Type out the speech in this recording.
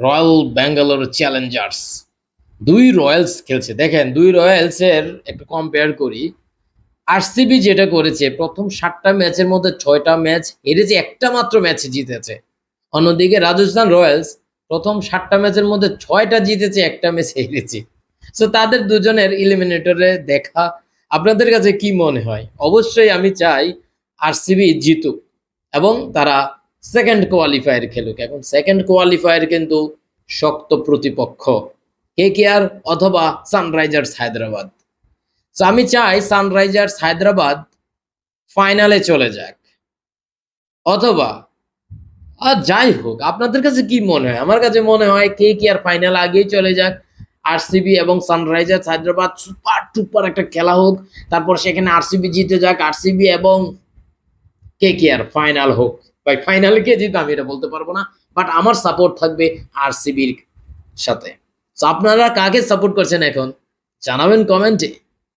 Royal Bangalore Challengers দুই Royals খেলছে। দেখেন, দুই রয়্যালসের একটু কম্পেয়ার করি। আরসিবি যেটা করেছে, প্রথম সাতটা ম্যাচের মধ্যে ছয়টা ম্যাচ হেরেছে, একটা মাত্র ম্যাচ জিতেছে। অন্যদিকে রাজস্থান রয়্যালস প্রথম সাতটা ম্যাচের মধ্যে ছয়টা জিতেছে, একটা ম্যাচ হেরেছে। সো তাদের দুজনের ইলিমিনেটরে দেখা। আপনাদের কাছে কি মনে হয়? অবশ্যই আমি চাই আরসিবি জিতুক এবং তারা সেকেন্ড কোয়ালিফায়ার খেলুক। এখন সেকেন্ড কোয়ালিফায়ার কিন্তু শক্ত প্রতিপক্ষ। কে কে আর? অথবা সানরাইজার্স হায়দ্রাবাদ। তো আমি চাই সানরাইজার্স হায়দ্রাবাদ ফাইনালে চলে যাক। অথবা আর যাই হোক, আপনাদের কাছে কি মনে হয়? আমার কাছে মনে হয় কে কে আর ফাইনাল আগেই চলে যাক। আরসিবি এবং সানরাইজার্স হায়দ্রাবাদ সুপার টুপার একটা খেলা হোক। তারপর সেখানে আরসিবি জিতে যাক। আরসিবি এবং কে কে আর ফাইনাল হোক। ভাই ফাইনাল কে জিতবে আমি এটা বলতে পারব না বাট আমার সাপোর্ট থাকবে আর সিবির সাথে। আপনারা কাকে সাপোর্ট করছেন এখন? জানাবেন কমেন্টে